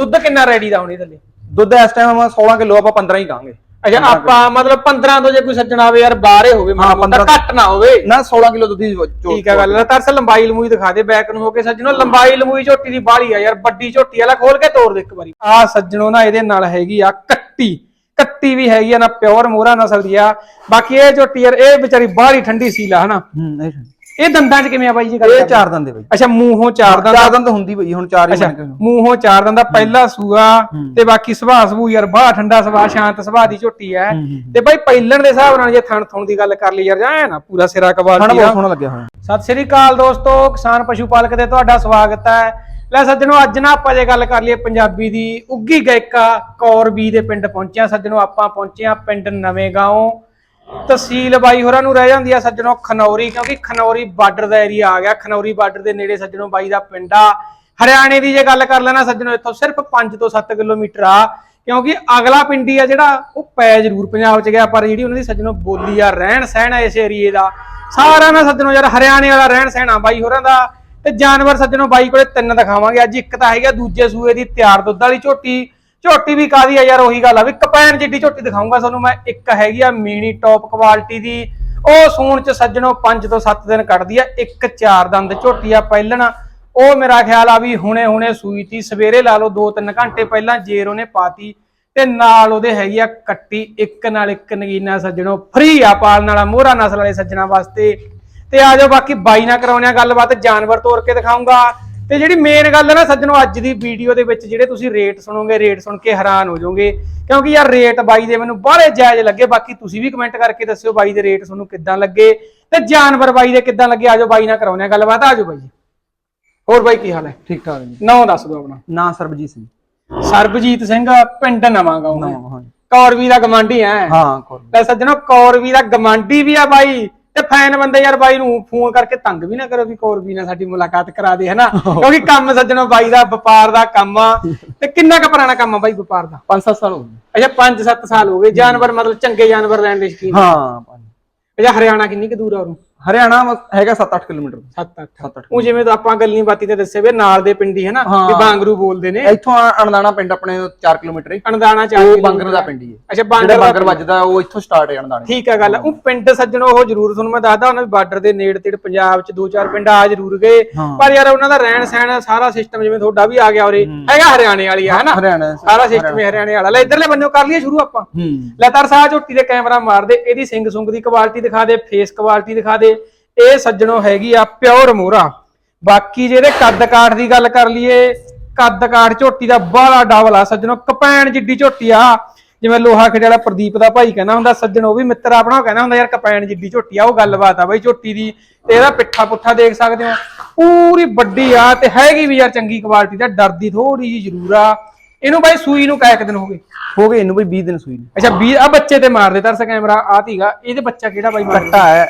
ਦੁੱਧ ਕਿੰਨਾ ਰੈਡੀ ਦਾ ਹੋਣੀ ਥੱਲੇ? ਦੁੱਧ ਇਸ ਟਾਈਮ 16 ਕਿਲੋ ਆਪਾਂ 15 ਹੀ ਕਹਾਂਗੇ। ਅੱਛਾ ਆਪਾਂ ਮਤਲਬ 15 ਤੋਂ ਜੇ ਕੋਈ ਸੱਜਣਾ ਆਵੇ ਯਾਰ ਬਾਹਰੇ ਹੋਵੇ ਮਤਲਬ 15 ਘੱਟ ਨਾ ਹੋਵੇ। ਨਾ 16 ਕਿਲੋ ਦੁੱਧ ਦੀ ਠੀਕ ਆ ਗੱਲ ਹੈ ਤਰਸ ਲੰਬਾਈ ਲਮੂਈ ਦਿਖਾ ਦੇ ਬੈਕ ਨੂੰ ਹੋ ਕੇ ਸੱਜਣੋ। ਲੰਬਾਈ ਲਮੂਈ ਝੋਟੀ ਦੀ ਬਾਹਲੀ ਆ ਯਾਰ ਵੱਡੀ ਝੋਟੀ ਵਾਲਾ ਖੋਲ ਕੇ ਤੋੜ ਦੇ ਇੱਕ ਵਾਰੀ। ਆ ਸੱਜਣੋ ਨਾ ਇਹਦੇ ਨਾਲ ਹੈਗੀ ਆ ਕੱਟੀ। ਕੱਟੀ ਵੀ ਹੈਗੀ ਆ ਨਾ ਪਿਓਰ ਮੋਹਰਾ ਨਸਲ ਦੀ ਆ ਬਾਕੀ ਇਹ ਝੋਟੀ ਯਾਰ ਇਹ ਵਿਚਾਰੀ ਬਾਹਲੀ ਠੰਡੀ ਸੀਲਾ ਹਨਾ? ਹੂੰ ਇਹ ਇਹ ਦੰਦਾਂ 'ਚ ਕਿਵੇਂ ਆ ਬਾਈ ਜੀ ਗੱਲ ਇਹ? ਚਾਰ ਦੰਦ ਦੇ ਬਈ। ਅੱਛਾ ਮੂੰਹੋਂ ਚਾਰ ਦੰਦ? ਚਾਰ ਦੰਦ ਹੁੰਦੀ ਬਈ ਹੁਣ ਚਾਰ ਹੀ ਅੱਛਾ ਬਣ ਕੇ ਮੂੰਹੋਂ ਚਾਰ ਦੰਦ ਦਾ ਪਹਿਲਾ ਸੂਆ ਤੇ ਬਾਕੀ ਸੁਭਾਅ ਸਬੂ ਯਾਰ ਬਾਹਲਾ ਠੰਡਾ ਸੁਭਾਅ ਸ਼ਾਂਤ ਸੁਭਾਅ ਦੀ ਝੋਟੀ ਐ ਤੇ ਬਾਈ ਪਹਿਲਣ ਦੇ ਹਿਸਾਬ ਨਾਲ ਜੇ ਥਣ ਥੁਣ ਦੀ ਗੱਲ ਕਰ ਲਈ ਯਾਰ ਜਾਂ ਨਾ ਪੂਰਾ ਸਿਰਾ ਕਬਾਲਟੀ ਬਹੁਤ ਆ ਸੋਹਣਾ ਲੱਗਿਆ ਹੋਇਆ। ਸਤਿ ਸ੍ਰੀ ਅਕਾਲ ਦੋਸਤੋ ਕਿਸਾਨ ਪਸ਼ੂ ਪਾਲਕ ਤੇ ਤੁਹਾਡਾ ਸਵਾਗਤ ਹੈ। ਲੈ ਸੱਜਣੋ ਅੱਜ ਨਾ ਆਪਾਂ ਜੇ ਗੱਲ ਕਰ ਲਈਏ ਪੰਜਾਬੀ ਦੀ ਉੱਗੀ ਗਾਇਕਾ ਕੌਰਬੀ ਦੇ ਪਿੰਡ ਪਹੁੰਚਿਆ। ਸੱਜਣੋ ਆਪਾਂ ਪਹੁੰਚੇ ਆ ਪਿੰਡ ਨਵੇਂ ਗਾਉਂ। ਤਹਿਸੀਲ ਬਾਈ ਹੋਰਾਂ ਨੂੰ ਰਹਿ ਜਾਂਦੀ ਆ ਸੱਜਣੋ ਖਨੌਰੀ, ਕਿਉਂਕਿ ਖਨੌਰੀ ਬਾਰਡਰ ਦਾ ਏਰੀਆ ਆ ਗਿਆ। ਖਨੌਰੀ ਬਾਰਡਰ ਦੇ ਨੇੜੇ ਸੱਜਣੋ ਬਾਈ ਦਾ ਪਿੰਡ ਆ। ਹਰਿਆਣੇ ਦੀ ਜੇ ਗੱਲ ਕਰ ਲੈਣਾ ਸੱਜਣੋ, ਇੱਥੋਂ ਸਿਰਫ 5 ਤੋਂ 7 ਕਿਲੋਮੀਟਰ ਆ, ਕਿਉਂਕਿ ਅਗਲਾ ਪਿੰਡੀ ਆ ਜਿਹੜਾ, ਉਹ ਪੈ ਜ਼ਰੂਰ ਪੰਜਾਬ ਚ ਗਿਆ, ਪਰ ਜਿਹੜੀ ਉਹਨਾਂ ਦੀ ਸੱਜਣੋ ਬੋਲੀ ਆ, ਰਹਿਣ ਸਹਿਣ ਆ ਇਸ ਏਰੀਏ ਦਾ ਸਾਰਾ ਨਾ ਸੱਜਣੋ ਯਾਰ ਹਰਿਆਣੇ ਵਾਲਾ ਰਹਿਣ ਸਹਿਣਾ ਬਾਈ ਹੋਰਾਂ ਦਾ। ਤੇ ਜਾਨਵਰ ਸੱਜਣੋ ਬਾਈ ਕੋਲੇ ਤਿੰਨ ਦਿਖਾਵਾਂਗੇ, ਅੱਜ ਇੱਕ ਤਾਂ ਹੈਗਾ ਦੂਜੇ ਸੂਏ ਦੀ ਤਿਆਰ ਦੁੱਧ ਵਾਲੀ ਝੋਟੀ। ਝੋਟੀ ਵੀ ਕਾਦੀ ਆ ਯਾਰ, ਉਹੀ ਗੱਲ ਆ ਵੀ ਕਪੈਨ ਜਿੱਡੀ ਝੋਟੀ ਦਿਖਾਉਂਗਾ ਤੁਹਾਨੂੰ ਮੈਂ, ਇੱਕ ਹੈਗੀ ਆ ਮੀਨੀ ਟੌਪ ਕੁਆਲਿਟੀ ਦੀ। ਉਹ ਸੂਣ ਚ ਸੱਜਣੋ 5 ਤੋਂ 7 ਦਿਨ ਕੱਢਦੀ ਆ, ਇੱਕ ਚਾਰ ਦੰਦ ਝੋਟੀ ਆ ਪਹਿਲਣਾ। ਉਹ ਮੇਰਾ ਖਿਆਲ ਆ ਵੀ ਹੁਣੇ ਹੁਣੇ ਸੂਈ ਤੀ, ਸਵੇਰੇ ਲਾ ਲਓ 2-3 ਘੰਟੇ ਪਹਿਲਾਂ ਜੇਰ ਉਹਨੇ ਪਾਤੀ ਤੇ ਨਾਲ ਉਹਦੇ ਹੈਗੀ ਆ ਕੱਟੀ, ਇੱਕ ਨਾਲ ਇੱਕ ਨਗੀਨਾ ਸੱਜਣੋ ਫ੍ਰੀ ਆ ਪਾਲਣ ਵਾਲਾ, ਮੋਹਰਾ ਨਸਲ ਵਾਲੇ ਸੱਜਣਾ ਵਾਸਤੇ। ਤੇ ਆ ਜਾਓ ਬਾਕੀ ਬਾਈ ਨਾਲ ਕਰਾਉਣੇ ਆ ਗੱਲਬਾਤ, ਜਾਨਵਰ ਤੋਰ ਕੇ ਦਿਖਾਉਂਗਾ ਤੇ ਜਿਹੜੀ ਮੇਨ ਗੱਲ ਹੈ ਨਾ ਸੱਜਣੋ ਅੱਜ ਦੀ ਵੀਡੀਓ ਦੇ ਵਿੱਚ ਜਿਹੜੇ ਤੁਸੀਂ ਰੇਟ ਸੁਣੋਗੇ ਰੇਟ ਸੁਣ ਕੇ ਹੈਰਾਨ ਹੋ ਜਾਓਗੇ। ਕਿਉਂਕਿ ਯਾਰ ਰੇਟ ਬਾਈ ਦੇ ਮੈਨੂੰ ਬਾਹਲੇ ਜਾਇਜ਼ ਲੱਗੇ ਬਾਕੀ ਤੁਸੀਂ ਵੀ ਕਮੈਂਟ ਕਰਕੇ ਦੱਸਿਓ ਬਾਈ ਦੇ ਰੇਟ ਤੁਹਾਨੂੰ ਕਿੱਦਾਂ ਲੱਗੇ। ਤੇ ਜਾਨਵਰ ਬਾਈ ਦੇ ਕਿੱਦਾਂ ਲੱਗੇ ਆਜੋ ਬਾਈ ਨਾਲ ਕਰਾਉਣੇ ਆ ਗੱਲਬਾਤ ਆਜੋ ਬਾਈ ਹੋਰ ਬਾਈ ਕੀ ਹਾਲ ਹੈ? ਠੀਕ ਠਾਕ ਜੀ। ਨਾਮ ਦੱਸ ਦਿਓ ਆਪਣਾ। ਨਾਂ ਸਰਬਜੀਤ ਸਿੰਘ। ਸਰਬਜੀਤ ਸਿੰਘ ਪਿੰਡ ਨਵਾਂ ਗਾਉਂ। ਹਾਂ ਕੌਰਵੀ ਦਾ ਗਮਾਂਡੀ ਹੈ। ਹਾਂ ਕੋਲ ਲੈ ਸੱਜਣੋ ਕੌਰਵੀ ਦਾ ਗਮਾਂਡੀ ਵੀ ਆ ਬਾਈ। ਤੇ ਫੈਨ ਬੰਦੇ ਯਾਰ ਬਾਈ ਨੂੰ ਫੋਨ ਕਰਕੇ ਤੰਗ ਵੀ ਨਾ ਕਰੋ ਵੀ ਕੌਰਵੀ ਨਾਲ ਸਾਡੀ ਮੁਲਾਕਾਤ ਕਰਾ ਦੇ ਹਨਾ? ਕਿਉਂਕਿ ਕੰਮ ਸੱਜਣੋ ਬਾਈ ਦਾ ਵਪਾਰ ਦਾ ਕੰਮ ਆ। ਤੇ ਕਿੰਨਾ ਕੁ ਪੁਰਾਣਾ ਕੰਮ ਆ ਬਾਈ ਵਪਾਰ ਦਾ? 5-7 ਸਾਲ ਹੋ ਗਏ। ਅੱਛਾ 5-7 ਸਾਲ ਹੋ ਗਏ। ਜਾਨਵਰ ਮਤਲਬ ਚੰਗੇ ਜਾਨਵਰ ਲੈਣ ਦੇ ਸ਼ਕੀਨ। ਹਾਂ। ਅੱਛਾ ਹਰਿਆਣਾ ਕਿੰਨੀ ਕੁ ਦੂਰ ਆ ਉਹਨੂੰ ਹਰਿਆਣਾ ਹੈਗਾ 7-8 ਕਿਲੋਮੀਟਰ। 7-8 7-8 ਉਹ ਜਿਵੇਂ ਤਾਂ ਆਪਾਂ ਗੱਲੀ ਬਾਤੀ ਤੇ ਦੱਸੇ ਵੀ ਨਾਲ ਦੇ ਪਿੰਡੀ ਹਾਂ। ਵੀ ਬਾਂਗਰੂ ਬੋਲਦੇ ਨੇ। ਇੱਥੋਂ ਅਣਦਾਣਾ ਪਿੰਡ ਆਪਣੇ 4 ਕਿਲੋਮੀਟਰ ਹੀ। ਅਣਦਾਣਾ ਚਾਹ ਉਹ ਬਾਂਗਰ ਦਾ ਪਿੰਡ ਹੀ ਹੈ। ਅੱਛਾ ਬਾਂਗਰ ਦਾ ਬਾਂਗਰ ਵੱਜਦਾ ਉਹ ਇੱਥੋਂ ਸਟਾਰਟ ਹੈ ਅਣਦਾਣੇ। ਠੀਕ ਆ ਗੱਲ। ਉਹ ਪਿੰਡ ਸੱਜਣੋ ਉਹ ਜ਼ਰੂਰ ਤੁਹਾਨੂੰ ਮੈਂ ਦੱਸਦਾ ਉਹਨਾਂ ਵੀ ਬਾਰਡਰ ਦੇ ਨੇੜੇ ਤੇੜ ਪੰਜਾਬ ਚ ਦੋ ਚਾਰ ਪਿੰਡ ਆ ਜ਼ਰੂਰ ਗਏ। ਹਾਂ। ਪਰ ਯਾਰ ਉਹਨਾਂ ਦਾ ਰਹਿਣ ਸਹਿਣ ਸਾਰਾ ਸਿਸਟਮ ਜਿਵੇਂ ਤੁਹਾਡਾ ਵੀ ਆ ਗਿਆ ਉਰੇ। ਹੈਗਾ ਹਰਿਆਣੇ ਵਾਲੀ ਆ ਹਨਾ? ਹਰਿਆਣਾ ਸਾਰਾ ਸਿਸਟਮ ਹੀ ਹਰਿਆਣੇ ਵਾਲਾ। ਲੈ ਇਧਰਲੇ ਬੰਨਿਓ ਕਰ ਲਈਏ ਸ਼ੁਰੂ ਆਪਾਂ। ਹੂੰ। ਲੈ ਤਰ ਸਾਹ ਝੋਟੀ ਦੇ ਕੈਮਰਾ ਮਾਰ ਦੇ ਇਹਦੀ ਸਿੰਗ ਸੁੰਗ ਦੀ ਕੁਆਲਿਟੀ ਦਿਖਾ ਦੇ ਫੇਸ ਕੁਆਲਿਟੀ ਦਿਖਾ ਦੇ। ਇਹ ਸੱਜਣੋ ਹੈਗੀ ਆ ਪਿਓਰ ਮੋਹਰਾ ਬਾਕੀ ਜਿਹੜੇ ਕੱਦ ਕਾਠ ਦੀ ਗੱਲ ਕਰ ਲਈਏ ਕੱਦ ਕਾਠ ਝੋਟੀ ਦਾ ਬਾਹਲਾ ਡਬਲ ਆ ਸੱਜਣੋ ਕਪੈਣ ਜਿੱਡੀ ਝੋਟੀ ਆ। ਜਿਵੇਂ ਲੋਹਾ ਖੇੜੇ ਵਾਲਾ ਪ੍ਰਦੀਪ ਦਾ ਭਾਈ ਕਹਿੰਦਾ ਹੁੰਦਾ ਸੱਜਣ ਉਹ ਵੀ ਮਿੱਤਰ ਆਪਣਾ ਕਹਿੰਦਾ ਹੁੰਦਾ ਯਾਰ ਕਪੈਣ ਜਿੱਡੀ ਝੋਟੀ ਆ ਉਹ ਗੱਲਬਾਤ ਆ ਬਾਈ ਝੋਟੀ ਦੀ। ਤੇ ਇਹਦਾ ਪਿੱਠਾ ਪੁੱਠਾ ਦੇਖ ਸਕਦੇ ਹੋ। ਪੂਰੀ ਵੱਡੀ ਆ ਤੇ ਹੈਗੀ ਵੀ ਯਾਰ ਚੰਗੀ ਕੁਆਲਿਟੀ ਦਾ ਡਰਦੀ ਥੋੜੀ ਜੀ ਜ਼ਰੂਰ ਆ। ਇਹਨੂੰ ਬਾਈ ਸੂਈ ਨੂੰ ਕਾਇਕ ਦਿਨ ਹੋ ਗਏ? ਹੋ ਗਏ ਇਹਨੂੰ ਬਈ 20 ਦਿਨ ਸੂਈ ਨੂੰ। ਅੱਛਾ 20 ਆ ਬੱਚੇ ਤੇ ਮਾਰ ਦੇ ਤਰਸ ਕੈਮਰਾ ਆ ਤੀਗਾ ਇਹਦੇ ਬੱਚਾ ਕਿਹੜਾ ਬਾਈ? ਕੱਟਾ ਹੈ।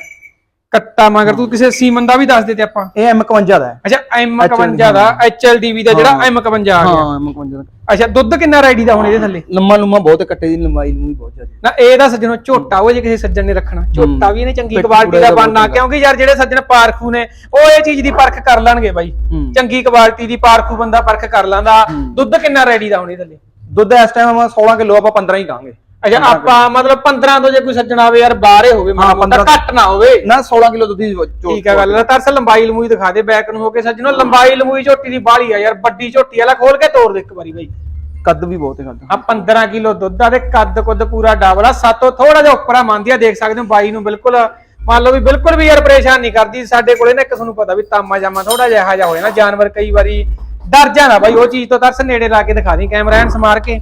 ਕੱਟਾ ਮਗਰ ਤੂੰ ਕਿਸੇ ਸੀਮਨ ਦਾ ਵੀ ਦੱਸ ਦੇ ਤੇ ਆਪਾਂ। ਇਹ M51 ਦਾ ਹੈ। ਅੱਛਾ M51 ਦਾ HLDV ਦਾ ਜਿਹੜਾ M51 ਆ ਗਿਆ। ਹਾਂ M51 ਦਾ। ਅੱਛਾ ਦੁੱਧ ਕਿੰਨਾ ਰੈਡੀ ਦਾ ਹੁਣ ਇਹਦੇ ਥੱਲੇ? ਲੰਮਾ ਲੰਮਾ ਬਹੁਤ ਕੱਟੇ ਦੀ ਲੰਬਾਈ ਨੂੰ ਬਹੁਤ ਜ਼ਿਆਦਾ। ਨਾ ਇਹਦਾ ਸੱਜਣੋ ਝੋਟਾ ਉਹ ਜੇ ਕਿਸੇ ਸੱਜਣ ਨੇ ਰੱਖਣਾ। ਝੋਟਾ ਵੀ ਇਹਨੇ ਚੰਗੀ ਕੁਆਲਿਟੀ ਦਾ ਬਣਨਾ ਕਿਉਂਕਿ ਯਾਰ ਜਿਹੜੇ ਸੱਜਣ ਪਾਰਖੂ ਨੇ ਉਹ ਇਹ ਚੀਜ਼ ਦੀ ਪਰਖ ਕਰ ਲੈਣਗੇ ਬਾਈ। ਚੰਗੀ ਕੁਆਲਿਟੀ ਦੀ ਪਾਰਖੂ ਬੰਦਾ ਪਰਖ ਕਰ ਲੈਂਦਾ। ਦੁੱਧ ਕਿੰਨਾ ਰੈਡੀ ਦਾ ਹੁਣ ਇਹਦੇ ਥੱਲੇ? ਦੁੱਧ ਇਸ ਟਾਈਮ 16 ਕਿਲੋ ਆਪਾਂ 15 ਹੀ ਕਹਾਂਗੇ ਅੱਛਾ ਆਪਾਂ ਮਤਲਬ 15 ਤੋਂ ਜੇ ਕੋਈ ਸੱਜਣ ਆਵੇ ਯਾਰ ਬਾਹਰੇ ਹੋਵੇ ਹਾਂ, ਮਤਲਬ 15 ਘੱਟ ਨਾ ਹੋਵੇ। ਨਾ 16 ਕਿਲੋ ਦੁੱਧ ਦੀ ਠੀਕ ਆ ਗੱਲ ਹੈ ਤਰਸ ਲੰਬਾਈ ਲਮੂਈ ਦਿਖਾ ਦੇ ਬੈਕ ਨੂੰ ਹੋ ਕੇ ਸੱਜਣੋ ਲੰਬਾਈ ਲਮੂਈ ਝੋਟੀ ਦੀ ਬਾਹਲੀ ਆ ਯਾਰ ਵੱਡੀ ਝੋਟੀ ਵਾਲਾ ਖੋਲ ਕੇ ਤੋੜ ਦੇ ਇੱਕ ਵਾਰੀ ਬਾਈ। ਕੱਦ ਵੀ ਬਹੁਤ ਹੈ ਕੱਦ। ਆ 15 ਕਿਲੋ ਦੁੱਧ ਆ ਤੇ ਕੱਦ ਕੁੱਦ ਪੂਰਾ ਡਬਲ ਆ ਸਾਤੋਂ ਥੋੜਾ ਜਿਹਾ ਉੱਪਰ ਆ ਮੰਨਦੀ ਆ ਦੇਖ ਸਕਦੇ ਹੋ ਬਾਈ ਨੂੰ ਬਿਲਕੁਲ ਮੰਨ ਲਓ ਵੀ ਬਿਲਕੁਲ ਵੀ ਯਾਰ ਪਰੇਸ਼ਾਨ ਨਹੀਂ ਕਰਦੀ ਸਾਡੇ ਕੋਲੇ ਨਾ ਇੱਕ ਤੁਹਾਨੂੰ ਪਤਾ ਵੀ ਤਾਮਾ ਜਾਮਾ ਥੋੜਾ ਜਿਹਾ ਇਹੋ ਜਿਹਾ ਹੋਏ ਨਾ ਜਾਨਵਰ ਕਈ ਵਾਰੀ ਡਰ ਜਾਣਾ ਬਾਈ ਉਹ ਚੀਜ਼ ਤੋਂ ਤਰਸ ਨੇੜੇ ਲਾ ਕੇ ਦਿਖਾ ਦੀ ਕੈਮਰਾ ਐਨ ਸਮਾਰ ਕੇ।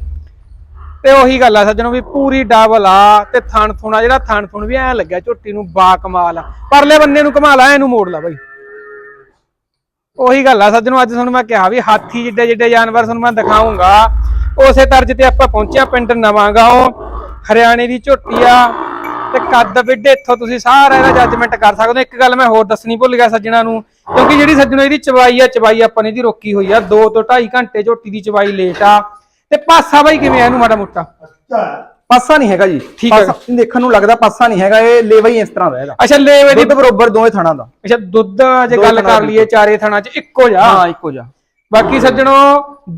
ਤੇ ਉਹੀ ਗੱਲ ਆ ਸੱਜਣੋ ਵੀ ਪੂਰੀ ਡਬਲ ਆ ਤੇ ਥਣ ਥੁਣਾ ਜਿਹੜਾ ਥਣ ਥੁਣ ਵੀ ਐ ਲੱਗਿਆ ਝੋਟੀ ਨੂੰ ਬਾ ਕਮਾਲ ਆ। ਪਰਲੇ ਬੰਨੇ ਨੂੰ ਘਮਾ ਲਾ ਇਹਨੂੰ ਮੋੜ ਲਾ ਬਾਈ। ਉਹੀ ਗੱਲ ਆ ਸੱਜਣੋ, ਅੱਜ ਤੁਹਾਨੂੰ ਮੈਂ ਕਿਹਾ ਵੀ ਹਾਥੀ ਜਿੱਡੇ ਜਿੱਡੇ ਜਾਨਵਰ ਤੁਹਾਨੂੰ ਮੈਂ ਦਿਖਾਉਂਗਾ, ਉਸੇ ਤਰਜ ਤੇ ਆਪਾਂ ਪਹੁੰਚਿਆ ਪਿੰਡ ਨਵਾਂਗਾਉਂ ਹਰਿਆਣੇ ਦੀ ਝੋਟੀ ਆ ਤੇ ਕੱਦ ਵਿੱਡੇ ਇੱਥੋਂ ਤੁਸੀਂ ਸਾਰਾ ਇਹਦਾ ਜੱਜਮੈਂਟ ਕਰ ਸਕਦੇ ਹੋ। ਇੱਕ ਗੱਲ ਮੈਂ ਹੋਰ ਦੱਸਣੀ ਭੁੱਲ ਗਿਆ ਸੱਜਣਾ ਨੂੰ, ਕਿਉਂਕਿ ਜਿਹੜੀ ਸੱਜਣੋ ਇਹਦੀ ਚਵਾਈ ਆ, ਚਵਾਈ ਆਪਾਂ ਨੇ ਇਹਦੀ ਰੋਕੀ ਹੋਈ ਆ। 2 ਤੋਂ 2.5 ਘੰਟੇ ਝੋਟੀ ਦੀ ਚਵਾਈ ਲੇਟ ਆ। ਤੇ ਪਾਸਾ ਬਾਈ ਕਿਵੇਂ ਆ ਇਹਨੂੰ ਮਾੜਾ ਮੋਟਾ? ਪਾਸਾ ਨਹੀਂ ਹੈਗਾ ਜੀ ਠੀਕ ਹੈ। ਪਾਸਾ ਦੇਖਣ ਨੂੰ ਲੱਗਦਾ ਪਾਸਾ ਨਹੀਂ ਹੈਗਾ ਇਹ ਲੇਵਾ ਹੀ ਇਸ ਤਰ੍ਹਾਂ ਦਾ ਇਹਦਾ। ਅੱਛਾ ਲੇਵੇ ਦੀ ਦੁੱਧ ਬਰੋਬਰ ਦੋਵੇਂ ਥਾਣਾ ਦਾ। ਅੱਛਾ ਦੁੱਧ ਜੇ ਗੱਲ ਕਰ। ਲਈਏ ਚਾਰੇ ਥਣਾ ਚ ਇੱਕੋ ਜਾ ਹਾਂ ਇੱਕੋ ਜਿਹਾ। ਬਾਕੀ ਸੱਜਣੋ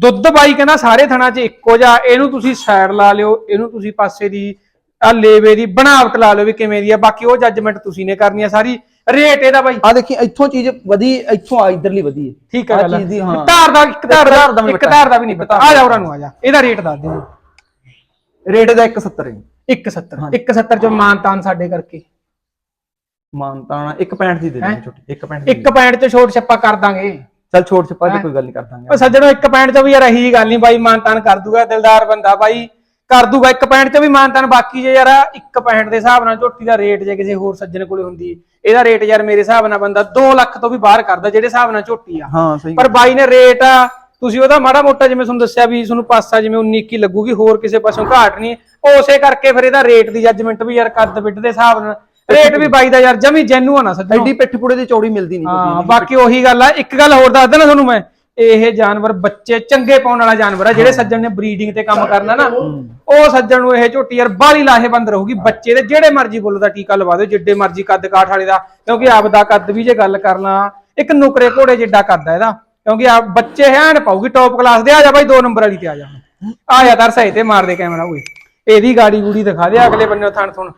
ਦੁੱਧ ਬਾਈ ਕਹਿੰਦਾ ਸਾਰੇ ਥਣਾ 'ਚ ਇੱਕੋ ਜਿਹਾ ਇਹਨੂੰ ਤੁਸੀਂ ਸਾਈਡ ਲਾ ਲਿਓ ਇਹਨੂੰ ਤੁਸੀਂ ਪਾਸੇ ਦੀ ਆ ਲੇਵੇ ਦੀ ਬਣਾਵਟ ਲਾ ਲਿਓ ਵੀ ਕਿਵੇਂ ਦੀ ਆ ਬਾਕੀ ਉਹ ਜੱਜਮੈਂਟ ਤੁਸੀਂ ਨੇ ਕਰਨੀ ਆ ਸਾਰੀ। ਰੇਟ ਇਹਦਾ ਬਾਈ। ਆ ਦੇਖੀ ਇੱਥੋਂ ਚੀਜ਼ ਵਧੀ ਇੱਥੋਂ ਆ ਇਧਰਲੀ ਵਧੀ ਹੈ। ਠੀਕ ਹੈ ਗੱਲ ਚੀਜ਼ ਦੀ, ਹਾਂ। ਧਾਰ ਦਾ ਇੱਕ ਧਾਰ ਦਾ ਦਾ ਵੀ ਇੱਕ ਪਤਾ। ਧਾਰ ਦਾ ਵੀ ਨਹੀਂ ਪਤਾ ਆ ਜਾ ਉਹਨਾਂ ਨੂੰ ਆ ਜਾ। ਇਹਦਾ ਰੇਟ ਦੱਸ ਦਿਓ ਰੇਟ ਦਾ 170 ਹੈ। 170 170 ਚੋਂ ਮਾਨਤਾਨ ਸਾਡੇ ਕਰਕੇ। ਮਾਨਤਾਣਾ 165 ਦੀ ਦੇ? ਦਾਂਗੇ ਛੋਟੀ 165 ਇੱਕ ਪੁਆਇੰਟ 'ਚ ਛੋਟ ਛੱਪਾ ਕਰ ਦਾਂਗੇ। ਚੱਲ ਛੋਟ ਛਪਾ? ਦੀ ਕੋਈ ਗੱਲ ਨਹੀਂ ਕਰ ਉਹ ਦਾਂਗੇ ਸੱਜਣੋ ਇੱਕ ਪੁਆਇੰਟ 'ਚ ਵੀ ਯਾਰ ਇਹੀ ਗੱਲ ਨਹੀਂ ਬਾਈ ਮਾਨਤਾਨ ਕਰ ਦੂਗਾ ਦਿਲਦਾਰ ਬੰਦਾ ਬਾਈ। ਕਰ ਦੂਗਾ ਇੱਕ ਪੁਆਇੰਟ 'ਚ ਵੀ ਮਾਨਤਾਨ। ਬਾਕੀ ਜੇ ਯਾਰ ਇੱਕ ਪੁਆਇੰਟ ਦੇ ਹਿਸਾਬ ਨਾਲ ਝੋਟੀ ਦਾ ਰੇਟ ਜੇ ਕਿਸੇ ਹੋਰ ਸੱਜਣ ਕੋਲੇ ਹੁੰਦੀ ਇਹਦਾ ਰੇਟ ਯਾਰ ਮੇਰੇ ਹਿਸਾਬ ਨਾਲ ਬੰਦਾ 2 ਲੱਖ ਤੋਂ ਵੀ ਬਾਹਰ ਕਰਦਾ ਜਿਹੜੇ ਹਿਸਾਬ ਨਾਲ ਝੋਟੀ ਆ। ਹਾਂ ਸਹੀ ਪਰ ਬਾਈ ਨੇ ਰੇਟ ਆ ਤੁਸੀਂ ਉਹਦਾ ਮਾੜਾ ਮੋਟਾ ਜਿਵੇਂ ਤੁਹਾਨੂੰ ਦੱਸਿਆ ਵੀ ਤੁਹਾਨੂੰ ਪਾਸਾ ਜਿਵੇਂ 19 ਕੀ ਲੱਗੂਗੀ ਹੋਰ ਕਿਸੇ ਪਾਸੋਂ ਘਾਟ ਨਹੀਂ। ਉਸੇ ਕਰਕੇ ਫਿਰ ਇਹਦਾ ਰੇਟ ਦੀ ਜੱਜਮੈਂਟ ਵੀ ਯਾਰ ਕੱਦ ਬਿੱਟ ਦੇ ਹਿਸਾਬ ਨਾਲ। ਰੇਟ ਵੀ ਬਾਈ ਦਾ ਯਾਰ ਜਮੀ ਜੈਨੂਅਨ ਆ ਸੱਜਣੋ। ਐਡੀ ਪਿੱਠ ਪੁੜੇ ਦੀ ਚੌੜੀ ਮਿਲਦੀ ਨਹੀਂ ਹਾਂ ਬਾਕੀ ਉਹੀ ਗੱਲ ਆ। ਇੱਕ ਗੱਲ ਹੋਰ ਦੱਸ ਦੇਣਾ ਤੁਹਾਨੂੰ ਮੈਂ। ਇਹ ਜਾਨਵਰ ਬੱਚੇ ਚੰਗੇ ਪਾਉਣ ਵਾਲਾ ਜਾਨਵਰ ਆ ਜਿਹੜੇ ਸੱਜਣ ਨੇ ਬਰੀਡਿੰਗ ਤੇ ਕੰਮ ਕਰਨਾ ਨਾ। ਉਹ ਸੱਜਣ ਨੂੰ ਇਹ ਝੋਟੀ ਯਾਰ ਬਾਹਲੀ ਲਾਹੇਬੰਦ ਰਹੂਗੀ ਬੱਚੇ ਦੇ ਜਿਹੜੇ ਮਰਜ਼ੀ ਬੁੱਲ ਦਾ ਟੀਕਾ ਲਵਾ ਦਿਓ ਜਿੱਡੇ ਮਰਜ਼ੀ ਕੱਦ ਕਾਠ ਵਾਲੇ ਦਾ ਕਿਉਂਕਿ ਆਪ ਦਾ ਕੱਦ ਵੀ ਜੇ ਗੱਲ ਕਰਨਾ ਇੱਕ ਨੁਕਰੇ ਘੋੜੇ ਜਿੱਡਾ ਕੱਦ ਆ ਇਹਦਾ ਕਿਉਂਕਿ ਆ ਬੱਚੇ ਹੈਨ ਪਾਉਗੀ ਟੌਪ ਕਲਾਸ ਦੇ ਆ ਜਾ ਬਾਈ 2 ਨੰਬਰ ਵਾਲੀ ਤੇ ਆ ਜਾ। ਆ ਜਾ ਦਰ ਸਹੀ ਤੇ ਮਾਰ ਦੇ ਕੈਮਰਾ ਓਏ। ਇਹਦੀ ਗਾੜੀ ਗੂੜੀ ਦਿਖਾ ਦੇ ਅਗਲੇ ਬੰਨੇ ਥਣ ਥੁਣ।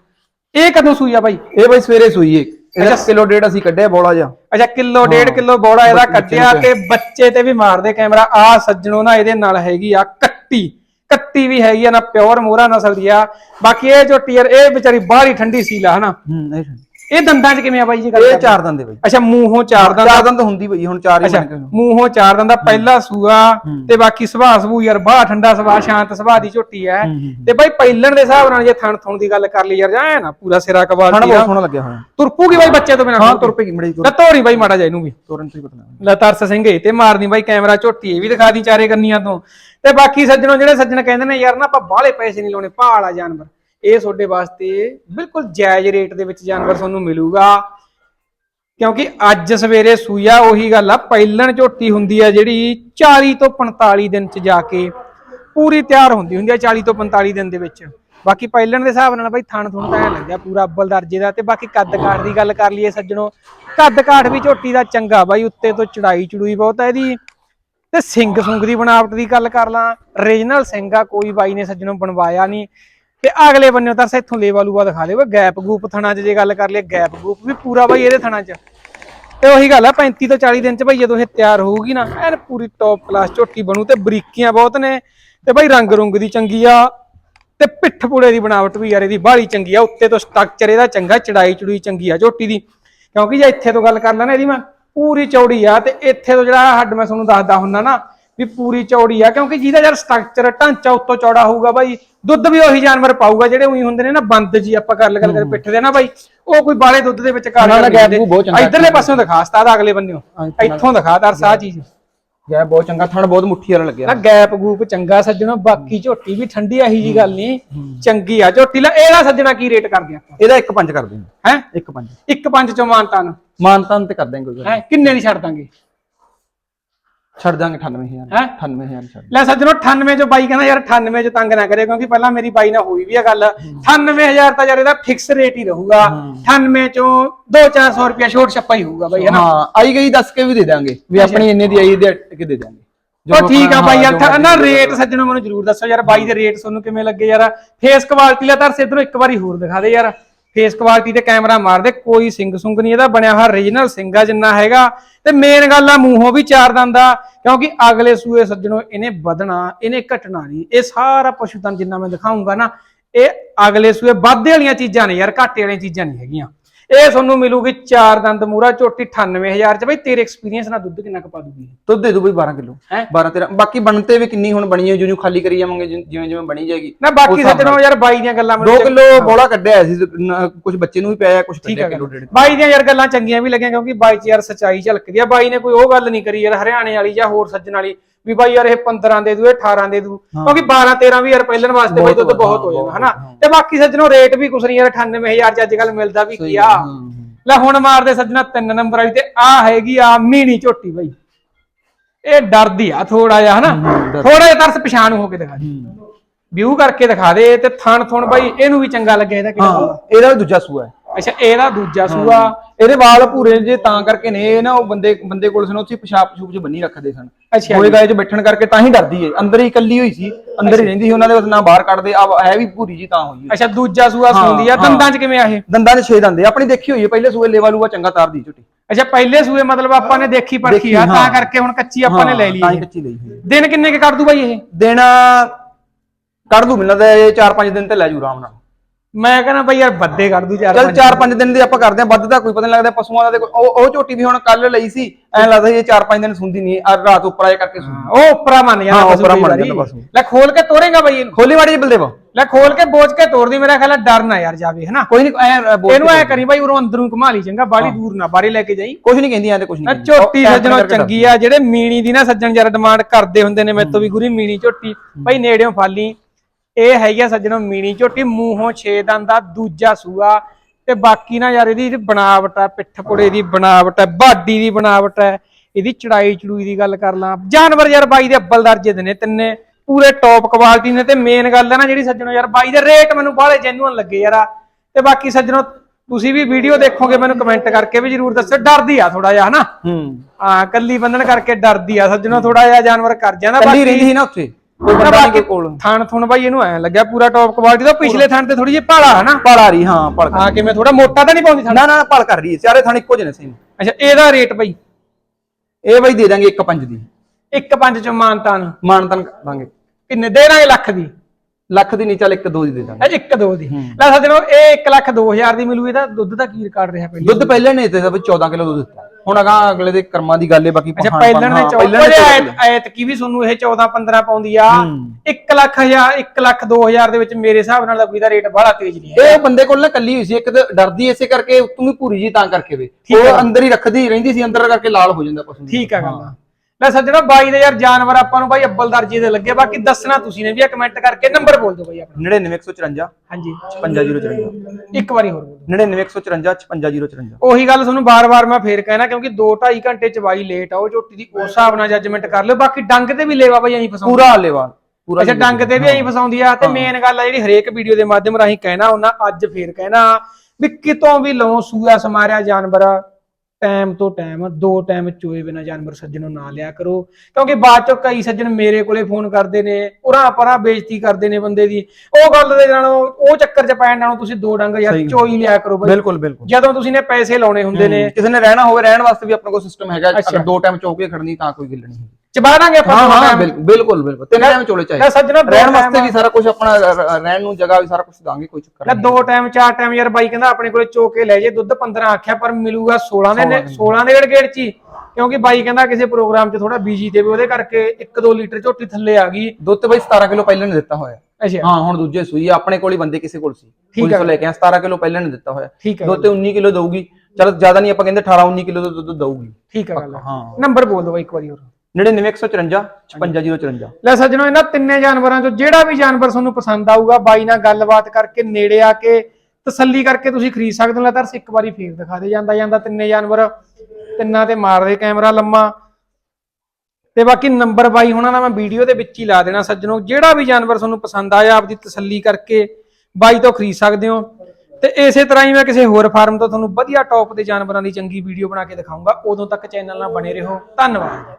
ਇਹ ਕਦੋਂ ਸੂਈ ਆ ਬਾਈ? ਇਹ ਬਈ ਸਵੇਰੇ ਸੂਈ ਏ। ਇਹਦਾ ਕਿਲੋ ਡੇਢ ਅਸੀਂ ਕੱਢਿਆ ਬੋਲਾ ਜਾ ਅੱਛਾ ਕਿਲੋ ਡੇਢ ਕਿਲੋ ਬੋੜਾ ਇਹਦਾ ਕੱਟਿਆ ਤੇ ਬੱਚੇ ਤੇ ਵੀ ਮਾਰਦੇ ਕੈਮਰਾ ਆ ਸੱਜਣੋ ਨਾ ਇਹਦੇ ਨਾਲ ਹੈਗੀ ਆ ਕੱਟੀ। ਕੱਟੀ ਵੀ ਹੈਗੀ ਆ, ਨਾ ਪਿਓਰ ਮੋਹਰਾ ਨਸਲ ਦੀ ਆ ਬਾਕੀ ਇਹ ਜੋ ਟੀਅਰ, ਇਹ ਵਿਚਾਰੀ ਬਾਹਲੀ ਠੰਡੀ ਸੀਲਾ ਹਨਾ? ਹੂੰ, ਇਹ ਇਹ ਦੰਦਾਂ 'ਚ ਕਿਵੇਂ ਆ ਬਾਈ ਜੀ ਗੱਲ ਇਹ ਕਰਦੇ? ਚਾਰ ਦੰਦ ਦੇ ਬਈ। ਅੱਛਾ ਮੂੰਹੋਂ ਚਾਰ ਦੰਦ? ਚਾਰ ਦੰਦ ਹੁੰਦੀ ਬਈ ਹੁਣ ਚਾਰ ਹੀ ਅੱਛਾ ਬਣ ਗਏ। ਮੂੰਹੋਂ ਚਾਰ ਦੰਦ ਦਾ ਪਹਿਲਾ ਸੂਆ ਤੇ ਬਾਕੀ ਸੁਭਾਅ ਸਬੂ ਯਾਰ ਬਾਹ ਠੰਡਾ ਸੁਭਾਅ ਸ਼ਾਂਤ ਸੁਭਾਅ ਦੀ ਝੋਟੀ ਐ ਤੇ ਬਾਈ ਪਹਿਲਣ ਦੇ ਹਿਸਾਬ ਨਾਲ ਜੇ ਥਣ ਥੁਣ ਦੀ ਗੱਲ ਕਰ ਲਈ ਯਾਰ ਐ ਨਾ ਪੂਰਾ ਸਿਰਾ ਖਾਣਾ ਕਬਾਲ ਬਹੁਤ ਸੋਹਣਾ ਲੱਗਿਆ ਹੋਇਆ। ਤੁਰਪੂਗੀ ਬਾਈ ਬੱਚੇ ਤੋਂ ਬਿਨਾਂ? ਹਾਂ ਤੁਰ ਪਈ ਮੜੀ ਤੁਰ। ਤੋਰੀ ਬਾਈ ਮਾੜਾ ਜਾ ਇਹਨੂੰ ਵੀ। ਤੁਰਨ ਤੋਂ ਹੀ ਪਤਾ ਲੱਗਾ ਲੈ ਤਰਸ ਸਿੰਘ ਇਹ ਤੇ ਮਾਰਨੀ ਬਾਈ ਕੈਮਰਾ ਝੋਟੀ ਇਹ ਵੀ ਦਿਖਾ ਦੀ ਚਾਰੇ ਕੰਨੀਆਂ ਤੋਂ। ਤੇ ਬਾਕੀ ਸੱਜਣੋ ਜਿਹੜੇ ਸੱਜਣ ਕਹਿੰਦੇ ਨੇ ਯਾਰ ਨਾ ਆਪਾਂ ਬਾਹਲੇ ਪੈਸੇ ਨਹੀਂ ਲਾਉਣੇ ਭਾਲਾ ਜਾਨਵਰ। ਇਹ ਤੁਹਾਡੇ ਵਾਸਤੇ ਬਿਲਕੁਲ ਜਾਇਜ਼ ਰੇਟ ਦੇ ਵਿੱਚ ਜਾਨਵਰ ਤੁਹਾਨੂੰ ਮਿਲੂਗਾ। ਕਿਉਂਕਿ ਅੱਜ ਸਵੇਰੇ ਸੂਇਆ ਉਹੀ ਗੱਲ ਆ, ਪਹਿਲਣ ਝੋਟੀ ਹੁੰਦੀ ਆ ਜਿਹੜੀ 40 ਤੋਂ 45 ਦਿਨ ਚ ਜਾ ਕੇ ਪੂਰੀ ਤਿਆਰ ਹੁੰਦੀ ਹੁੰਦੀ ਆ 40 ਤੋਂ 45 ਦਿਨ ਦੇ ਵਿੱਚ। ਬਾਕੀ ਪਹਿਲਣ ਦੇ ਹਿਸਾਬ ਨਾਲ ਬਾਈ ਥਣ ਥੁਣ ਤਾਂ ਐਂ ਲੱਗਿਆ ਪੂਰਾ ਅੱਬਲ ਦਰਜੇ ਦਾ ਤੇ ਬਾਕੀ ਕੱਦ ਕਾਠ ਦੀ ਗੱਲ ਕਰ ਲਈਏ ਸੱਜਣੋ, ਕੱਦ ਕਾਠ ਵੀ ਝੋਟੀ ਦਾ ਚੰਗਾ ਬਾਈ, ਉੱਤੇ ਤੋਂ ਚੜਾਈ ਚੜੂਈ ਬਹੁਤ ਆ ਇਹਦੀ। ਤੇ ਸਿੰਘ ਸੁੰਗ ਦੀ ਬਣਾਵਟ ਦੀ ਗੱਲ ਕਰ ਲਾਂ ਰੀਜਨਲ ਸਿੰਘ ਆ, ਕੋਈ ਬਾਈ ਨੇ ਸੱਜਣੋ ਬਣਵਾਇਆ ਨਹੀਂ। ਤੇ ਅਗਲੇ ਬੰਨੇ ਤਾਂ ਇੱਥੋਂ ਲੇਵਾ ਲੂਵਾ ਦਿਖਾ ਦੇ ਗੈਪ ਗੂਪ ਥਣਾ 'ਚ ਜੇ ਗੱਲ ਕਰ ਲਈਏ, ਗੈਪ ਗੂਪ ਵੀ ਪੂਰਾ ਬਾਈ ਇਹਦੇ ਥਣਾ 'ਚ। ਤੇ ਉਹੀ ਗੱਲ ਆ 35 ਤੋਂ 40 ਦਿਨ 'ਚ ਬਾਈ ਜਦੋਂ ਇਹ ਤਿਆਰ ਹੋਊਗੀ ਨਾ, ਐਨ ਪੂਰੀ ਟੌਪ ਕਲਾਸ ਝੋਟੀ ਬਣੂ ਤੇ ਬਰੀਕੀਆਂ ਬਹੁਤ ਨੇ ਤੇ ਬਾਈ ਰੰਗ ਰੁੰਗ ਦੀ ਚੰਗੀ ਆ ਤੇ ਪਿੱਠ ਪੂੜੇ ਦੀ ਬਣਾਵਟ ਵੀ ਯਾਰ ਇਹਦੀ ਬਾਹਲੀ ਚੰਗੀ ਆ, ਉੱਤੇ ਤੋਂ ਸਟਰਕਚਰ ਇਹਦਾ ਚੰਗਾ, ਚੜਾਈ ਚੜੂਈ ਚੰਗੀ ਆ ਝੋਟੀ ਦੀ। ਕਿਉਂਕਿ ਜੇ ਇੱਥੇ ਤੋਂ ਗੱਲ ਕਰ ਲੈਣਾ ਇਹਦੀ ਮੈਂ ਪੂਰੀ ਚੌੜੀ ਆ ਤੇ ਇੱਥੇ ਤੋਂ ਜਿਹੜਾ ਹੱਡ ਮੈਂ ਤੁਹਾਨੂੰ ਦੱਸਦਾ ਹੁੰਨਾ ਨਾ ਵੀ ਪੂਰੀ ਚੌੜੀ ਆ ਕਿਉਂਕਿ ਜਿਹਦਾ ਯਾਰ ਸਟਰਕਚਰ ਢਾਂਚਾ ਉੱਤੋਂ ਚੌੜਾ ਹੋਊਗਾ ਬਾਈ ਦੁੱਧ ਵੀ ਉਹੀ ਜਾਨਵਰ ਪਾਊਗਾ ਜਿਹੜੇ ਉਹੀ ਹੁੰਦੇ ਨੇ ਨਾ ਬੰਦ ਜੀ ਆਪਾਂ ਕਰ ਗੱਲ ਕਰ ਪਿੱਠ ਦੇ ਨਾ ਬਾਈ ਉਹ ਕੋਈ ਬਾਲੇ ਦੁੱਧ ਦੇ ਵਿੱਚ ਦਾ ਚੰਗਾ ਇਧਰਲੇ ਪਾਸਿਓਂ ਦਿਖਾ ਸਤਾਦਾ ਅਗਲੇ ਬੰਨਿਓ। ਇੱਥੋਂ ਦਿਖਾ ਦਰ ਸਾਹ ਚੀਜ਼। ਗਿਆ ਬਹੁਤ ਚੰਗਾ ਥਣ ਬਹੁਤ ਮੁੱਠੀ ਵਾਲਾ ਲੱਗਿਆ। ਨਾ ਗੈਪ ਗੂਪ ਚੰਗਾ ਸੱਜਣਾ ਬਾਕੀ ਝੋਟੀ ਵੀ ਠੰਡੀ ਆਹੀ ਜੀ ਗੱਲ ਨਹੀਂ ਚੰਗੀ ਆ। ਝੋਟੀ ਲੈ ਇਹਦਾ ਸੱਜਣਾ ਕੀ ਰੇਟ ਕਰਦੇ ਆਪਾਂ? ਇਹਦਾ 1.5 ਕਰ ਦਿੰਦੇ ਹੈ? 1.5 ਇੱਕ ਪੰਜ ਚੋਂ ਮਾਨਤਾਨ। ਮਾਨਤਾਨ ਤੇ ਕਰ ਦਾਂਗੇ ਕੋਈ ਹੈ? ਕਿੰਨੇ ਦੀ ਛੱਡ ਦਾਂਗੇ? ਨਹੀਂ। ਛੱਡ ਦਾਂਗੇ 98000 ਹੈਂ? 98000 ਛੱਡ। ਲੈ ਸੱਜਣੋ 98 ਚੋਂ ਬਾਈ ਕਹਿੰਦਾ ਯਾਰ 98 ਚ ਤੰਗ ਨਾ ਕਰਿਓ ਕਿਉਂਕਿ ਪਹਿਲਾਂ ਮੇਰੀ ਬਾਈ ਨਾਲ ਹੋਈ ਵੀ ਆ ਗੱਲ। 98000 ਤਾਂ ਯਾਰ ਇਹਦਾ ਫਿਕਸ ਰੇਟ ਹੀ ਰਹੂਗਾ। 98 ਚੋਂ 2-400 ਰੁਪਿਆ ਛੋਟ ਛੱਪਾ ਹੀ ਹੋਊਗਾ ਬਾਈ ਹਾਂ ਆਈ ਗਈ ਦੱਸ ਕੇ ਵੀ ਦੇ ਦਾਂਗੇ ਵੀ ਆਪਣੀ ਇੰਨੇ ਦੀ ਆਈ ਦੇ ਕੇ ਦੇ ਦਾਂਗੇ। ਉਹ ਠੀਕ ਆ ਬਾਈ ਯਾਰ ਨਾ ਰੇਟ ਸੱਜਣੋ ਮੈਨੂੰ ਜਰੂਰ ਦੱਸੋ ਯਾਰ ਬਾਈ ਦੇ ਰੇਟ ਤੁਹਾਨੂੰ ਕਿਵੇਂ ਲੱਗੇ ਯਾਰ। ਫੇਸ ਕੁਆਲਿਟੀ ਲਾ ਤਾਂ ਇਧਰੋਂ ਇੱਕ ਵਾਰੀ ਹੋਰ ਦਿਖਾ ਦੇ ਯਾਰ। ਫੇਸ ਕੁਆਲਿਟੀ ਤੇ ਕੈਮਰਾ ਮਾਰਦੇ, ਕੋਈ ਸਿੰਗ ਸੁੰਗ ਨਹੀਂ ਇਹਦਾ, ਬਣਿਆ ਹੋਇਆ ਰੀਜਨਲ ਸਿੰਘ ਆ ਜਿੰਨਾ ਹੈਗਾ। ਤੇ ਮੇਨ ਗੱਲ ਆ, ਮੂੰਹੋਂ ਵੀ ਚਾਰ ਦੰਦ ਕਿਉਂਕਿ ਅਗਲੇ ਸੂਏ ਸੱਜਣੋ ਇਹਨੇ ਵਧਣਾ, ਇਹਨੇ ਘਟਣਾ ਨਹੀਂ। ਇਹ ਸਾਰਾ ਪਸ਼ੂ ਪਸ਼ੂਤਨ ਜਿੰਨਾ ਮੈਂ ਦਿਖਾਉਂਗਾ ਨਾ, ਇਹ ਅਗਲੇ ਸੂਏ ਵਾਧੇ ਵਾਲੀਆਂ ਚੀਜ਼ਾਂ ਨੇ ਯਾਰ, ਘਾਟੇ ਵਾਲੀਆਂ ਚੀਜ਼ਾਂ ਨਹੀਂ ਹੈਗੀਆਂ। ਇਹ ਤੁਹਾਨੂੰ ਮਿਲੂਗੀ ਚਾਰ ਦੰਦ ਮੂਰਾ ਝੋਟੀ 98000 ਚ। ਬਈ ਤੇਰੇ ਐਕਸਪੀਰੀਅੰਸ ਨਾਲ ਦੁੱਧ ਕਿੰਨਾ ਕੁ ਪਾ ਦੂਗੀ? ਦੁੱਧ ਦੇ ਦੂ ਬਈ 12 ਕਿਲੋ। ਹੈਂ? 12 13 ਬਾਕੀ ਬਣਤੇ ਵੀ ਕਿੰਨੀ ਹੁਣ ਬਣੀ ਹੈ ਜਿਉਂ ਖਾਲੀ ਕਰੀ ਜਾਵਾਂਗੇ ਜਿਵੇਂ ਜਿਵੇਂ ਬਣੀ ਜਾਏਗੀ। ਨਾ ਬਾਕੀ ਸੱਜਣੋ ਯਾਰ ਬਾਈ ਦੀਆਂ ਗੱਲਾਂ 2 ਕਿਲੋ ਬੋਲਾ ਕੱਢਿਆ ਸੀ ਕੁਝ ਬੱਚੇ ਨੂੰ ਵੀ ਪਿਆ ਕੁਝ ਠੀਕ ਹੈ ਕਿਲੋ ਡੇਢ। ਬਾਈ ਦੀਆਂ ਯਾਰ ਗੱਲਾਂ ਚੰਗੀਆਂ ਵੀ ਲੱਗੀਆਂ ਕਿਉਂਕਿ ਬਾਈ ਚ ਯਾਰ ਸਚਾਈ ਝਲਕਦੀ ਆ। ਬਾਈ ਨੇ ਕੋਈ ਉਹ ਗੱਲ ਨਹੀਂ ਕਰੀ ਯਾਰ ਹਰਿਆਣੇ ਵਾਲੀ ਜਾਂ ਹੋਰ ਸੱਜਣ ਵਾਲੀ। ਵੀ ਬਾਈ ਯਾਰ ਇਹ 15 ਦੇ ਦੂ ਇਹ 18 ਦੇ ਦੂ। ਕਿਉਂਕਿ 12 13 ਵੀ ਯਾਰ ਪਹਿਲਣ ਵਾਸਤੇ ਬਾਈ ਦੁੱਧ ਬਹੁਤ ਹੋ ਜਾਂਦਾ ਹਨਾ? ਤੇ ਬਾਕੀ ਸੱਜਣੋ ਰੇਟ ਵੀ ਕੁਛ ਨਹੀਂ ਯਾਰ 98000 ਚ ਅੱਜ ਕੱਲ ਮਿਲਦਾ ਵੀ ਕੀ ਆ। ਲੈ ਹੁਣ ਮਾਰਦੇ ਸੱਜਣਾ ਤਿੰਨ ਨੰਬਰ ਵਾਲੀ ਤੇ ਆ ਹੈਗੀ ਆ ਮੀਨੀ ਝੋਟੀ ਬਾਈ। ਇਹ ਡਰਦੀ ਆ ਥੋੜਾ ਜਿਹਾ ਹਨਾ? ਥੋੜਾ ਜਿਹਾ ਤਰਸ ਪਛਾਣ ਹੋ ਕੇ ਦਿਖਾ ਦੇ। ਵਿਊ ਕਰਕੇ ਦਿਖਾ ਦੇ ਤੇ ਥਣ ਥੁਣ ਬਾਈ ਇਹਨੂੰ ਵੀ ਚੰਗਾ ਲੱਗਿਆ ਇਹਦਾ ਕਿਹੜਾ ਇਹਦਾ ਵੀ ਦੂਜਾ ਸੂਆ ਹੈ। ਅੱਛਾ ਇਹਦਾ ਦੂਜਾ ਸੂਆ। ਇਹਦੇ ਵਾਲ ਭੂਰੇ ਜੇ ਤਾਂ ਕਰਕੇ ਨੇ ਇਹ ਨਾ ਉਹ ਬੰਦੇ ਬੰਦੇ ਕੋਲ ਸਨ ਉੱਥੇ ਪਿਸ਼ਾਬ ਪਸ਼ੂਬ ਚ ਬੰਨੀ ਰੱਖਦੇ ਸਨ। ਅੱਛਾ ਹੋਏ ਗਾਏ ਚ ਬੈਠਣ ਕਰਕੇ ਤਾਂ ਹੀ ਡਰਦੀ ਏ। ਅੰਦਰ ਹੀ ਇਕੱਲੀ ਹੋਈ ਸੀ ਅੰਦਰ ਹੀ ਰਹਿੰਦੀ ਸੀ ਉਹਨਾਂ ਦੇ ਬਸ ਨਾ ਬਾਹਰ ਕੱਢਦੇ ਆ ਹੈ ਵੀ ਭੂਰੀ ਜੀ ਤਾਂ ਹੋਈ ਅੱਛਾ ਦੂਜਾ ਸੂਆ ਸੌਂਦੀ ਆ। ਦੰਦਾਂ 'ਚ ਕਿਵੇਂ ਆ ਇਹ? ਦੰਦਾਂ ਦੇ ਛੇ ਦੰਦੇ ਆਪਣੀ ਦੇਖੀ ਹੋਈ ਹੈ ਪਹਿਲੇ ਸੂਏ ਲੇਵਾ ਲੂਆ ਚੰਗਾ ਤਾਰਦੀ ਝੁੱਟੀ ਅੱਛਾ ਪਹਿਲੇ ਸੂਏ ਮਤਲਬ ਆਪਾਂ ਨੇ ਦੇਖੀ ਪਰਖੀ ਆ ਤਾਂ। ਕਰਕੇ ਹੁਣ ਕੱਚੀ ਆਪਾਂ ਨੇ ਲੈ ਲਈ ਤਾਂ। ਕੱਚੀ ਲਈ। ਦਿਨ ਕਿੰਨੇ ਕੇ ਕੱਢ ਦੂ ਬਾਈ ਇਹ? ਦਿਨ ਕੱਢ ਦੂ ਮਿਲਦਾ ਇਹ 4-5 ਦਿਨ ਤੇ ਲੈ ਜੂ ਆਰਾਮ ਨਾਲ। ਮੈਂ ਕਹਿੰਦਾ ਬਾਈ ਯਾਰ ਬੱਦੇ ਕੱਢ ਦੂ ਚਾਰ ਚਲ ਪੰਜ 4-5 ਦਿਨ। ਦੀ ਆਪਾਂ ਕਰਦੇ ਆ ਵੱਧ ਦਾ ਕੋਈ ਪਤਾ ਨਹੀਂ ਲੱਗਦਾ ਪਸ਼ੂਆਂ ਦਾ ਉਹ ਉਹ ਝੋਟੀ ਵੀ ਹੁਣ ਕੱਲ ਲਈ ਸੀ ਐਂ ਲੱਗਦਾ ਇਹ 4-5 ਦਿਨ ਸੁਣਦੀ ਨਹੀਂ ਆ ਰਾਤ ਉੱਪਰ ਆਏ ਕਰਕੇ ਸੁਣਦੀ ਉਹ ਉੱਪਰਾ ਮੰਨ ਜਾਂਦਾ ਹਾਂ, ਉੱਪਰਾ ਮੰਨ। ਜਾਂਦਾ ਪਸ਼ੂ। ਲੈ ਖੋਲ ਕੇ ਤੋਰੇਗਾ ਬਾਈ ਇਹਨੂੰ। ਖੋਲੀ ਵਾੜੀ ਬਲਦੇਵਾ ਲੈ ਖੋਲ ਕੇ ਬੋਝ ਕੇ ਤੋਰਦੀ ਮੇਰਾ ਖਿਆਲ ਡਰ ਨਾ ਯਾਰ ਜਾਵੇ ਹਨਾ? ਕੋਈ ਨਹੀਂ ਐ ਇਹਨੂੰ ਐ ਕਰੀ ਬਾਈ ਉਰੋਂ ਅੰਦਰੋਂ ਘੁਮਾ ਲਈ ਚੰਗਾ ਬਾੜੀ ਦੂਰ ਨਾ ਬਾਹਰੇ ਲੈ ਕੇ ਜਾਈ। ਕੁਝ ਨਹੀਂ ਕਹਿੰਦੀ ਐ ਤੇ ਕੁਝ ਨਹੀਂ ਝੋਟੀ ਸੱਜਣੋ ਚੰਗੀ ਆ ਜਿਹੜੇ ਮੀਣੀ ਦੀ ਨਾ ਸੱਜਣ ਜਰ ਡਿਮਾਂਡ ਕਰਦੇ ਹੁੰਦੇ ਨੇ ਮੇਤੋਂ ਵੀ ਗੁਰੀ ਮੀਣੀ ਝੋਟੀ। ਭਾਈ ਨੇੜਿਓਂ ਫਾਲੀ। ਇਹ ਹੈਗੀ ਆ ਸੱਜਣੋ ਮੀਣੀ ਝੋਟੀ ਮੂੰਹੋਂ ਛੇ ਦੰਦ ਦਾ ਦੂਜਾ ਸੂਆ ਤੇ ਬਾਕੀ ਨਾ ਯਾਰ ਇਹਦੀ ਬਣਾਵਟ ਆ ਪਿੱਠ ਪੁੜੇ ਦੀ ਬਣਾਵਟ ਹੈ ਬਾਡੀ ਦੀ ਬਣਾਵਟ ਹੈ ਇਹਦੀ ਚੜਾਈ ਚੜੂਈ ਦੀ ਗੱਲ ਕਰ ਲਾਂ। ਜਾਨਵਰ ਯਾਰ ਬਾਈ ਦੇ ਅੱਬਲ ਦਰਜੇ ਦੇ ਨੇ ਤਿੰਨੇ ਪੂਰੇ ਟੌਪ ਕੁਆਲਿਟੀ ਨੇ ਤੇ ਮੇਨ ਗੱਲ ਹੈ ਨਾ ਜਿਹੜੀ ਸੱਜਣੋ ਯਾਰ ਬਾਈ ਦੇ ਰੇਟ ਮੈਨੂੰ ਬਾਹਲੇ ਜੈਨੂਅਨ ਲੱਗੇ ਯਾਰ ਆ। ਤੇ ਬਾਕੀ ਸੱਜਣੋ ਤੁਸੀਂ ਵੀ ਵੀਡੀਓ ਦੇਖੋਗੇ ਮੈਨੂੰ ਕਮੈਂਟ ਕਰਕੇ ਵੀ ਜਰੂਰ ਦੱਸੋ ਡਰਦੀ ਆ ਥੋੜਾ ਜਿਹਾ ਹਨਾ। ਹੂੰ। ਹਾਂ ਕੱਲੀ ਬੰਧਨ ਕਰਕੇ ਡਰਦੀ ਆ ਸੱਜਣੋ ਥੋੜਾ ਜਿਹਾ ਜਾਨਵਰ ਕਰ ਜਾਂਦਾ ਕੱਲੀ ਰਹਿੰਦੀ ਸੀ ਨਾ ਉੱਥੇ? ਕੋਈ ਬੰਦਾ ਨਹੀਂ ਕੋਈ ਕੋਲ। ਥਣ ਥੁਣ ਬਾਈ ਇਹਨੂੰ ਐ ਲੱਗਿਆ ਪੂਰਾ ਟੌਪ ਕੁਆਲਿਟੀ ਦਾ ਪਿਛਲੇ ਥਣ ਤੇ ਥੋੜੀ ਜਿਹੀ ਭਾਲਾ ਹਨਾ ਪਲ ਆ ਰਹੀ ਹਾਂ ਪਲ ਹਾਂ ਕਿਵੇਂ ਥੋੜਾ ਮੋਟਾ ਤਾਂ ਨਹੀਂ ਪਾਉਂਦੀ ਥਣ? ਨਾ ਨਾ ਪਲ ਕਰ ਰਹੀ ਹੈ। ਸਾਰੇ ਥਾਣੇ ਇੱਕੋ ਜਿਹੇ ਨੇ ਸੇਮ ਅੱਛਾ ਇਹਦਾ ਰੇਟ ਬਾਈ? ਇਹ ਬਈ ਦੇ ਦਾਂਗੇ 1.5 ਦੀ। ਇੱਕ ਪੰਜ ਚ ਮਾਨਤਾਨ ਮਾਨਤਨ ਕਰ ਦਾਂਗੇ। ਕਿੰਨੇ? ਦੇ ਦਾਂਗੇ ਲੱਖ ਦੀ। ਲੱਖ ਦੀ ਨਹੀਂ ਚੱਲ 1-2 ਦੀ ਦੇ ਦਾਂਗੇ। ਇਹ ਇੱਕ ਦੋ ਦੀ। ਲੈ ਸੱਜਣੋ ਇਹ 1 ਲੱਖ 2000 ਦੀ ਮਿਲੂ ਇਹਦਾ ਦੁੱਧ ਦਾ ਕੀ ਰਿਕਾਰਡ ਰਿਹਾ ਪਹਿਲੇ? ਦੁੱਧ ਪਹਿਲੇ ਨੇ ਬਈ 14 ਕਿਲੋ ਦੁੱਧ ਦਿੱਤਾ। ਹੁਣ ਅਗਾ ਅਗਲੇ ਦੇ ਕਰਮਾਂ ਦੀ ਗੱਲ ਹੈ ਬਾਕੀ ਅੱਛਾ ਪਹਾੜ ਪਹਿਲਣ ਨੇ ਹਾਂ, 14 ਪਹਿਲਣ ਨੇ ਐਤ ਕੀ ਵੀ ਤੁਹਾਨੂੰ ਇਹ 14 15 ਪਾਉਂਦੀ ਆ। ਹੂੰ। 1 ਲੱਖ ਹਜ਼ਾਰ 1 ਲੱਖ 2000 ਦੇ ਵਿੱਚ ਮੇਰੇ ਹਿਸਾਬ ਨਾਲ ਕੋਈ ਦਾ ਰੇਟ ਬੜਾ ਤੇਜ਼ ਨਹੀਂ ਹੈ ਇਹ ਬੰਦੇ ਕੋਲ ਨਾ ਕੱਲੀ ਹੋਈ ਸੀ ਇੱਕ ਤਾਂ ਡਰਦੀ ਇਸੇ ਕਰਕੇ ਤੂੰ ਵੀ ਭੂਰੀ ਜੀ ਤਾਂ ਕਰਕੇ ਵੇ। ਉਹ ਅੰਦਰ ਹੀ ਰੱਖਦੀ ਰਹਿੰਦੀ ਸੀ ਅੰਦਰ ਕਰਕੇ ਲਾਲ ਹੋ ਜਾਂਦਾ ਪਸ਼ੂ ਠੀਕ ਆ ਗੱਲ ਲੈ ਸੱਜਣਾ ਬਾਈ ਦੇ ਯਾਰ ਜਾਨਵਰ ਆਪਾਂ ਨੂੰ ਬਾਈ ਅੱਬਲ ਦਰਜੇ ਦੇ ਲੱਗੇ ਬਾਕੀ ਦੱਸਣਾ ਤੁਸੀਂ ਨੇ ਵੀ ਆ ਕਮੈਂਟ ਕਰਕੇ ਨੰਬਰ ਬੋਲ ਦਿਓ ਬਾਈ ਆਪਣਾ। 99154 ਹਾਂਜੀ। 55054 ਇੱਕ ਵਾਰੀ ਹੋਰ ਬੋਲ ਦਿਓ। 99154 55054 ਉਹੀ ਗੱਲ ਤੁਹਾਨੂੰ ਬਾਰ-ਬਾਰ ਮੈਂ ਫੇਰ ਕਹਿਣਾ ਕਿਉਂਕਿ 2-2.5 ਘੰਟੇ ਚ ਬਾਈ ਲੇਟ ਆ ਉਹ ਝੋਟੀ ਦੀ ਉਸ ਹਿਸਾਬ ਨਾਲ ਜੱਜਮੈਂਟ ਕਰ ਲਿਓ ਬਾਕੀ ਡੰਗ ਤੇ ਵੀ ਲੇਵਾ ਬਾਈ ਐਂ ਫਸਾਉਂਦੀ। ਪੂਰਾ ਹਾਲੇਵਾਲ ਪੂਰਾ ਅੱਛਾ ਡੰਗ ਤੇ ਵੀ ਐਂ ਫਸਾਉਂਦੀ ਆ ਤੇ ਮੇਨ ਗੱਲ ਆ ਜਿਹੜੀ ਹਰੇਕ ਵੀਡੀਓ ਦੇ ਮਾਧਿਅਮ ਰਾਹੀਂ ਕਹਿਣਾ ਉਹਨਾਂ ਅੱਜ ਫੇਰ ਕਹਿਣਾ ਵੀ ਕਿਤੋਂ ਵੀ ਲਓ ਸੂਆ ਸਮਾਰਿਆ ਜਾਨਵਰ ਟਾਈਮ ਤੋਂ ਟਾਈਮ ਦੋ ਟਾਈਮ ਚੋਏ ਬਿਨਾ ਜਾਨਵਰ ਸੱਜਣ ਨੂੰ ਨਾ ਲਿਆ ਕਰੋ। ਕਿਉਂਕਿ ਬਾਅਦ ਚੋਂ ਕਈ ਸੱਜਣ ਮੇਰੇ ਕੋਲੇ ਫੋਨ ਕਰਦੇ ਨੇ ਉਰਾਂ ਪਰਾਂ ਬੇਇੱਜ਼ਤੀ ਕਰਦੇ ਨੇ ਬੰਦੇ ਦੀ। ਉਹ ਗੱਲ ਦੇ ਨਾਲੋਂ ਉਹ ਚੱਕਰ ਚ ਪੈਣ ਨਾਲੋਂ ਤੁਸੀਂ ਦੋ ਡੰਗ ਯਾਰ। ਚੋਈ ਲਿਆ ਕਰੋ ਬਾਈ। ਬਿਲਕੁਲ ਬਿਲਕੁਲ। ਜਦੋਂ ਤੁਸੀਂ ਨੇ ਪੈਸੇ ਲਾਉਣੇ ਹੁੰਦੇ ਨੇ। ਕਿਸੇ ਨੇ ਰਹਿਣਾ ਹੋਵੇ ਰਹਿਣ ਵਾਸਤੇ ਵੀ ਆਪਣੇ ਕੋਲ ਸਿਸਟਮ ਹੈਗਾ। ਅਗਰ ਦੋ ਟਾਈਮ ਚੌਕੇ ਖੜਨੀ ਤਾਂ ਕੋਈ ਗੱਲ ਨਹੀਂ ਚਬਾ ਦਾਂਗੇ ਆਪਾਂ ਹਾਂ ਹਾਂ time। ਬਿਲਕੁਲ ਬਿਲਕੁਲ ਬਿਲਕੁਲ। ਤਿੰਨ ਟਾਈਮ ਚੋਲੇ ਲੈ ਚਾਹੀਦੇ ਸੱਜਣਾ ਦੋ ਰਹਿਣ time ਵਾਸਤੇ ਵੀ ਸਾਰਾ ਕੁਝ ਆਪਣਾ ਰ- ਰ- ਰਹਿਣ ਨੂੰ ਜਗ੍ਹਾ ਵੀ ਸਾਰਾ ਕੁਝ ਦਾਂਗੇ ਕੋਈ ਚੱਕਰ ਲੈ ਦੋ ਟਾਈਮ ਚਾਰ ਟਾਈਮ ਯਾਰ ਬਾਈ ਕਹਿੰਦਾ ਆਪਣੇ ਕੋਲੇ ਚੋਕੇ ਲੈ ਜੇ ਦੁੱਧ 15 ਆਖਿਆ ਪਰ ਮਿਲੂਗਾ 16 ਦੇ ਨੇ 16 ਦੇ ਗੇੜ ਚ ਹੀ। ਕਿਉਂਕਿ ਬਾਈ ਕਹਿੰਦਾ ਕਿਸੇ ਪ੍ਰੋਗਰਾਮ 'ਚ ਥੋੜਾ ਬੀਜੀ ਤੇ ਵੀ ਉਹਦੇ ਕਰਕੇ 1-2 ਲੀਟਰ ਝੋਟੀ ਥੱਲੇ ਆ ਗਈ। ਦੁੱਧ ਬਈ 17 ਕਿਲੋ ਪਹਿਲਾਂ ਨੇ ਦਿੱਤਾ ਹੋਇਆ। ਅੱਛਾ। ਹਾਂ ਹੁਣ ਦੂਜੇ ਸੂਈ ਆ, ਆਪਣੇ ਕੋਲ ਹੀ ਬੰਦੇ ਕਿਸੇ ਕੋਲ ਸੀ। ਠੀਕ ਪੁਲਿਸ ਲੈ ਕੇ ਆ 17 ਕਿਲੋ ਪਹਿਲਾਂ ਨੇ ਦਿੱਤਾ ਹੋਇਆ। ਠੀਕ ਹੈ ਦੁੱਧ ਤੇ 19 ਕਿਲੋ ਦਊਗੀ। ਚਲ ਜ਼ਿਆਦਾ ਨਹੀਂ ਆਪਾਂ ਕਹਿੰਦੇ 18 19 ਕਿਲੋ ਦਾ ਦੁੱਧ ਦਊਗੀ। ਠੀਕ ਹੈ ਗੱਲ ਹਾਂ। ਨੰਬਰ ਬੋਲ ਦਿਓ ਇੱਕ ਵਾਰੀ ਹੋਰ। 99154 55054 ਲੈ ਸੱਜਣੋ ਇਹਨਾਂ ਤਿੰਨੇ ਜਾਨਵਰਾਂ ਚੋਂ ਜਿਹੜਾ ਵੀ ਜਾਨਵਰ ਤੁਹਾਨੂੰ ਪਸੰਦ ਆਊਗਾ ਬਾਈ ਨਾਲ ਗੱਲਬਾਤ ਕਰਕੇ ਨੇੜੇ ਆ ਕੇ ਤਸੱਲੀ ਕਰਕੇ ਤੁਸੀਂ ਖਰੀਦ ਸਕਦੇ ਹੋ। ਲੈ ਤਰਸ ਇੱਕ ਵਾਰੀ ਫੇਰ ਦਿਖਾ ਦੇ। ਜਾਂਦਾ ਜਾਂਦਾ ਤਿੰਨੇ ਜਾਨਵਰ ਤਿੰਨਾਂ ਤੇ ਮਾਰਦੇ ਕੈਮਰਾ ਲੰਮਾ। ਤੇ ਬਾਕੀ ਨੰਬਰ ਬਾਈ ਹੁਣਾਂ ਦਾ ਮੈਂ ਵੀਡੀਓ ਦੇ ਵਿੱਚ ਹੀ ਲਾ ਦੇਣਾ ਸੱਜਣੋ। ਜਿਹੜਾ ਵੀ ਜਾਨਵਰ ਤੁਹਾਨੂੰ ਪਸੰਦ ਆਇਆ ਆਪਦੀ ਤਸੱਲੀ ਕਰਕੇ ਬਾਈ ਤੋਂ ਖਰੀਦ ਸਕਦੇ ਹੋ। ਤੇ ਇਸੇ ਤਰ੍ਹਾਂ ਹੀ ਮੈਂ ਕਿਸੇ ਹੋਰ ਫਾਰਮ ਤੋਂ ਤੁਹਾਨੂੰ ਵਧੀਆ ਟੌਪ ਦੇ ਜਾਨਵਰਾਂ ਦੀ ਚੰਗੀ ਵੀਡੀਓ ਬਣਾ ਕੇ ਦਿਖਾਊਂਗਾ। ਉਦੋਂ ਤੱਕ ਚੈਨਲ ਨਾਲ ਬਣੇ ਰਹੋ। ਧੰਨਵਾਦ।